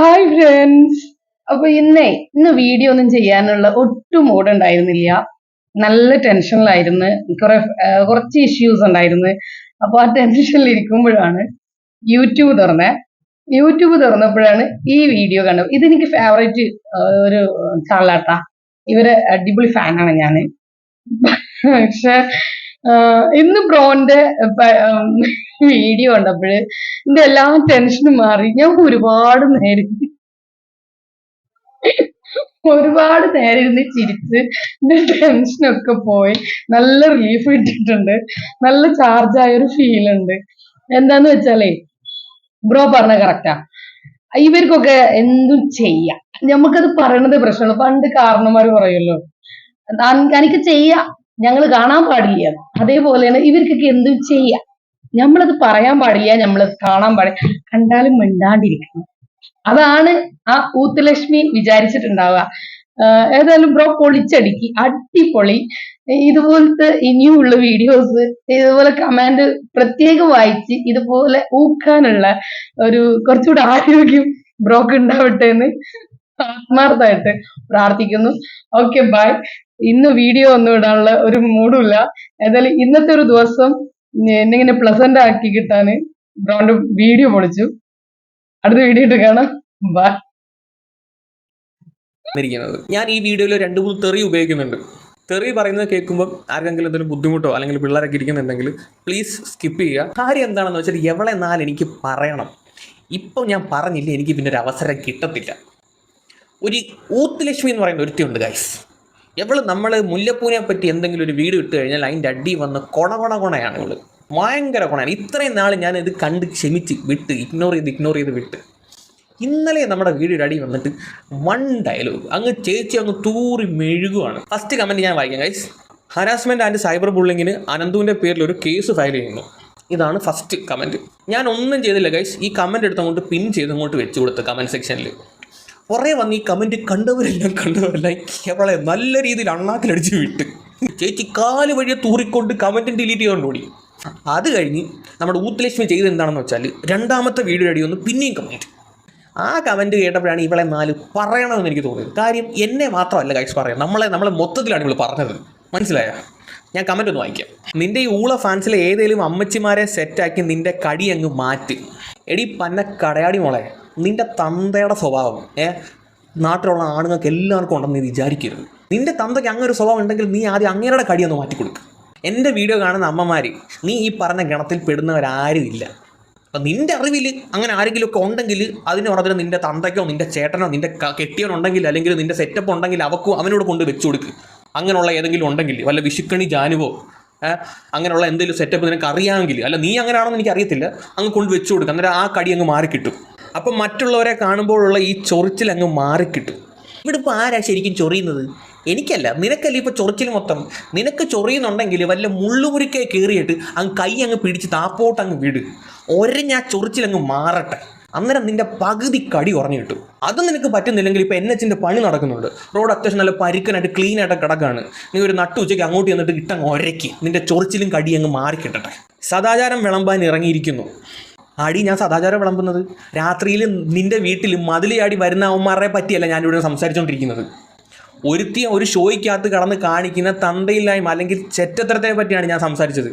Hi friends അപ്പൊ ഇന്നേ ഇന്ന് വീഡിയോ ഒന്നും ചെയ്യാനുള്ള ഒട്ടും മൂഡ് ഉണ്ടായിരുന്നില്ല. നല്ല ടെൻഷനിലായിരുന്നു കുറെ കുറച്ച് ഇഷ്യൂസ് ഉണ്ടായിരുന്നു. അപ്പൊ ആ ടെൻഷനിൽ ഇരിക്കുമ്പോഴാണ് യൂട്യൂബ് തുറന്നേ. യൂട്യൂബ് തുറന്നപ്പോഴാണ് ഈ വീഡിയോ കണ്ടത്. ഇതെനിക്ക് ഫേവറേറ്റ് ഒരു ചാളാട്ടാ ഇവരെ അടിപൊളി ഫാനാണ് ഞാൻ പക്ഷെ ഇന്ന് ബ്രോന്റെ വീഡിയോ കണ്ടപ്പോഴ് എന്റെ എല്ലാ ടെൻഷനും മാറി. ഞാൻ ഒരുപാട് നേരം ഒരുപാട് നേരം ഇരുന്ന് ചിരിച്ച് എന്റെ ടെൻഷനൊക്കെ പോയി. നല്ല റിലീഫ് കിട്ടിയിട്ടുണ്ട്. നല്ല ചാർജ് ആയ ഒരു ഫീൽ ഉണ്ട്. എന്താന്ന് വെച്ചാലേ ബ്രോ പറഞ്ഞ കറക്റ്റാ ഇവർക്കൊക്കെ എന്തും ചെയ്യാം. നമുക്കത് പറയണത് പ്രശ്നമാണ് പണ്ട് കാരണന്മാർ പറയുമല്ലോ "അൻ- എനിക്ക് ചെയ്യാം. ഞങ്ങൾ കാണാൻ പാടില്ല. അതേപോലെയാണ് ഇവർക്കൊക്കെ എന്തും ചെയ്യാം. നമ്മളത് പറയാൻ പാടില്ല നമ്മളത് കാണാൻ പാടില്ല. കണ്ടാലും മിണ്ടാണ്ടിരിക്കണം. അതാണ് ആ ഊത്തുലക്ഷ്മി വിചാരിച്ചിട്ടുണ്ടാവുക. ഏതായാലും ബ്രോ പൊളിച്ചടിക്കി. അടിപൊളി. ഇതുപോലത്തെ ഇനിയുള്ള വീഡിയോസ് ഇതുപോലെ കമാൻഡ് പ്രത്യേകം വായിച്ച് ഇതുപോലെ ഊക്കാനുള്ള ഒരു കുറച്ചുകൂടെ ആരോഗ്യം ബ്രോക്ക് ഉണ്ടാവട്ടെ എന്ന് ആത്മാർത്ഥമായിട്ട് പ്രാർത്ഥിക്കുന്നു. Okay bye. ഇന്ന് വീഡിയോ ഒന്നും ഇടാനുള്ള ഒരു മൂഡുമില്ല. ഏതായാലും ഇന്നത്തെ ഒരു ദിവസം എന്നെ ഇങ്ങനെ പ്ലസന്റ് ആക്കി കിട്ടാന് ബ്രോന്റെ വീഡിയോ പൊളിച്ചു. അടുത്ത വീഡിയോ ഇട്ട് കാണാം. ബൈ ഞാൻ ഈ വീഡിയോയിൽ രണ്ട് മൂന്ന് തെറി ഉപയോഗിക്കുന്നുണ്ട്. തെറി പറയുന്നത് കേൾക്കുമ്പോൾ ആർക്കെങ്കിലും എന്തെങ്കിലും ബുദ്ധിമുട്ടോ അല്ലെങ്കിൽ പിള്ളേരൊക്കെ ഇരിക്കുന്നുണ്ടെങ്കിൽ പ്ലീസ് സ്കിപ്പ് ചെയ്യുക. കാര്യം എന്താണെന്ന് വെച്ചാൽ എവളെ നാൾ എനിക്ക് പറയണം. ഇപ്പം ഞാൻ പറഞ്ഞില്ല എനിക്ക് പിന്നെ ഒരു അവസരം കിട്ടത്തില്ല. ഒരു ഊത്ത് ലക്ഷ്മി എന്ന് പറയുന്ന ഒരുത്തിയുണ്ട് ഗൈസ് എവൾ നമ്മൾ മുല്ലപ്പൂവിനെ പറ്റി എന്തെങ്കിലും ഒരു വീട് ഇട്ട് കഴിഞ്ഞാൽ അതിന്റെ അടി വന്ന് കൊണ കൊണ കൊണയാണ് ഇവൾ. ഭയങ്കര കൊണയാണ്. ഇത്രയും നാൾ ഞാൻ ഇത് കണ്ട് ക്ഷമിച്ച് വിട്ട് ഇഗ്നോർ ചെയ്ത് ഇഗ്നോർ ചെയ്ത് വിട്ട്. ഇന്നലെ നമ്മുടെ വീഡിയോയുടെ അടി വന്നിട്ട് വൺ ഡയലോഗ് അങ്ങ് ചേച്ചി അങ്ങ് തൂറി മെഴുകുവാണ്. ഫസ്റ്റ് കമന്റ് ഞാൻ വായിക്കാം ഗൈസ് ഹരാസ്മെന്റ് ആൻഡ് സൈബർ ബുള്ളിങ്ങിന് അനന്തുവിന്റെ പേരിൽ ഒരു കേസ് ഫയൽ ചെയ്യുന്നു. ഇതാണ് ഫസ്റ്റ് കമന്റ് ഞാൻ ഒന്നും ചെയ്തില്ല ഗൈസ് ഈ കമന്റ് എടുത്തങ്ങോട്ട് പിൻ ചെയ്ത് അങ്ങോട്ട് വെച്ച് കൊടുത്ത് കമന്റ് സെക്ഷനിൽ കുറേ വന്ന് ഈ കമന്റ് കണ്ടവരെല്ലാം കണ്ടവരെല്ലാം കേവളെ നല്ല രീതിയിൽ അണ്ണാക്കിലടിച്ച് വിട്ട്. ചേച്ചി കാൽ വഴിയെ തൂറിക്കൊണ്ട് കമന്റ് ഡിലീറ്റ് ചെയ്തുകൊണ്ട് ഓടി. അത് കഴിഞ്ഞ് നമ്മുടെ ഊത്തലക്ഷ്മി ചെയ്ത് എന്താണെന്ന് വെച്ചാൽ രണ്ടാമത്തെ വീഡിയോ അടി വന്ന് പിന്നെയും കമന്റ് ആ കമന്റ് കേട്ടപ്പോഴാണ് ഇവളെ നാല് പറയണമെന്ന് എനിക്ക് തോന്നിയത്. കാര്യം എന്നെ മാത്രമല്ല കഴിച്ച് പറയാം. നമ്മളെ നമ്മളെ മൊത്തത്തിലാണ് ഇവൾ പറഞ്ഞത്. മനസ്സിലായോ? ഞാൻ കമന്റ് ഒന്ന് വായിക്കാം. നിന്റെ ഈ ഊള ഫാൻസിലെ ഏതെങ്കിലും അമ്മച്ചിമാരെ സെറ്റാക്കി നിന്റെ കടി അങ്ങ് മാറ്റ്. എടി പന്ന കടയാടി മോളെ. നിന്റെ തന്തയുടെ സ്വഭാവം ഏ? നാട്ടിലുള്ള ആണുങ്ങൾക്ക് എല്ലാവർക്കും ഉണ്ടെന്ന് നീ വിചാരിക്കരുത്. നിന്റെ തന്തയ്ക്ക് അങ്ങനെ ഒരു സ്വഭാവം ഉണ്ടെങ്കിൽ നീ ആദ്യം അങ്ങേരുടെ കടി ഒന്ന് മാറ്റിക്കൊടുക്കുക എന്റെ വീഡിയോ കാണുന്ന അമ്മമാർ നീ ഈ പറഞ്ഞ ഗണത്തിൽ പെടുന്നവരാരും ഇല്ല. അപ്പം നിന്റെ അറിവിൽ അങ്ങനെ ആരെങ്കിലും ഒക്കെ ഉണ്ടെങ്കിൽ അതിന് പറഞ്ഞാൽ നിന്റെ തന്തയ്ക്കോ നിന്റെ ചേട്ടനോ നിന്റെ കെട്ടിയോ കെട്ടിയവനുണ്ടെങ്കിൽ അല്ലെങ്കിൽ നിന്റെ സെറ്റപ്പ് ഉണ്ടെങ്കിൽ അവക്കും അവനോട് കൊണ്ട് വെച്ചു കൊടുക്ക്. അങ്ങനെയുള്ള ഏതെങ്കിലും ഉണ്ടെങ്കിൽ വല്ല വിഷുക്കണി ജാനുവോ അങ്ങനെയുള്ള എന്തെങ്കിലും സെറ്റപ്പ് നിനക്ക് അറിയാമെങ്കിൽ അല്ല നീ അങ്ങനെയാണെന്ന് എനിക്ക് അറിയത്തില്ല അങ്ങ് കൊണ്ട് വെച്ചു കൊടുക്കുക അന്നേരം ആ കടി അങ്ങ് മാറിക്കിട്ടും. അപ്പം മറ്റുള്ളവരെ കാണുമ്പോഴുള്ള ഈ ചൊറിച്ചിൽ അങ്ങ് മാറിക്കിട്ടും. ഇവിടെ ഇപ്പോൾ ആരാ ശരിക്കും ചൊറിയുന്നത്? എനിക്കല്ല. നിനക്കല്ല ഇപ്പോൾ ചൊറിച്ചിൽ മൊത്തം? നിനക്ക് ചൊറിയുന്നുണ്ടെങ്കിൽ വല്ല മുള്ളുമുരിക്കെ കയറിയിട്ട് അങ്ങ് കൈ അങ്ങ് പിടിച്ച് താപ്പോട്ട് അങ്ങ് വിട്. ഒരഞ്ഞ ആ ചൊറിച്ചിൽ അങ്ങ് മാറട്ടെ. അന്നേരം നിന്റെ പകുതി കടി കുറഞ്ഞു കിട്ടും. അത് നിനക്ക് പറ്റുന്നില്ലെങ്കിൽ ഇപ്പോൾ എൻ എച്ചിന്റെ പണി നടക്കുന്നുണ്ട്. റോഡ് അത്യാവശ്യം നല്ല പരുക്കനായിട്ട് ക്ലീൻ ആയിട്ട് കിടക്കാണ്. നീ ഒരു നട്ടു ഉച്ചയ്ക്ക് അങ്ങോട്ട് ചെന്നിട്ട് ഇട്ടങ്ങ് ഒരക്കി നിന്റെ ചൊറിച്ചിലും കടി അങ്ങ് മാറിക്കിട്ടട്ടെ. സദാചാരം വിളമ്പാൻ ഇറങ്ങിയിരിക്കുന്നു. അടി ഞാൻ സദാചാരം വിളമ്പുന്നത്. രാത്രിയിൽ നിന്റെ വീട്ടിൽ മതിൽ ചാടി വരുന്ന അവന്മാരെ പറ്റിയല്ല ഞാനിവിടെ സംസാരിച്ചുകൊണ്ടിരിക്കുന്നത് ഒരുത്തി ഒരു ഷോയ്ക്കകത്ത് കടന്ന് കാണിക്കുന്ന തന്തയില്ലായ്മ അല്ലെങ്കിൽ ചെറ്റത്തരത്തെ പറ്റിയാണ് ഞാൻ സംസാരിച്ചത്.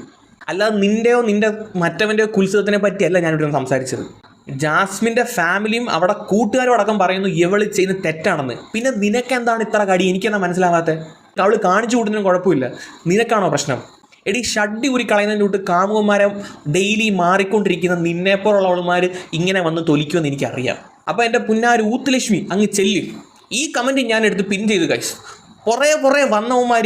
അല്ലാതെ നിന്റെയോ നിന്റെ മറ്റവന്റെയോ കുത്സവത്തിനെ പറ്റിയല്ല ഞാനിവിടെ സംസാരിച്ചത്. ജാസ്മിന്റെ ഫാമിലിയും അവിടെ കൂട്ടുകാരും അടക്കം പറയുന്നു ഇവൾ ചെയ്യുന്ന തെറ്റാണെന്ന്. പിന്നെ നിനക്കെന്താണ് ഇത്ര കടി? എനിക്കെന്താ മനസ്സിലാവാത്തത് അവൾ കാണിച്ചു കൂട്ടുന്നതിനും കുഴപ്പമില്ല. നിനക്കാണോ പ്രശ്നം? എടി ഷഡ്ഡി ഊരി കളയുന്നതിന്റെ തൊട്ട് കാമുകന്മാരെ ഡെയിലി മാറിക്കൊണ്ടിരിക്കുന്ന നിന്നെപ്പോലുള്ളവന്മാർ ഇങ്ങനെ വന്ന് തൊലിക്കുമെന്ന് എനിക്കറിയാം. അപ്പോൾ എന്റെ പുന്നാർ ഊത്തുലക്ഷ്മി അങ്ങ് ചെല്ല്. ഈ കമന്റ് ഞാൻ എടുത്ത് പിൻ ചെയ്ത് കഴിച്ചു കുറേ കുറേ വന്നവന്മാർ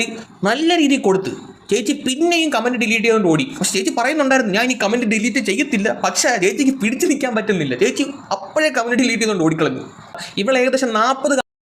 നല്ല രീതിയിൽ കൊടുത്ത്. ചേച്ചി പിന്നെയും കമന്റ് ഡിലീറ്റ് ചെയ്തുകൊണ്ട് ഓടി. പക്ഷെ ചേച്ചി പറയുന്നുണ്ടായിരുന്നു ഞാൻ ഈ കമന്റ് ഡിലീറ്റ് ചെയ്യത്തില്ല. പക്ഷേ ചേച്ചിക്ക് പിടിച്ചു നിൽക്കാൻ പറ്റുന്നില്ല. ചേച്ചി അപ്പോഴേ കമന്റ് ഡിലീറ്റ് ചെയ്തുകൊണ്ട് ഓടിക്കളഞ്ഞു. ഇവൾ ഏകദേശം നാൽപ്പത്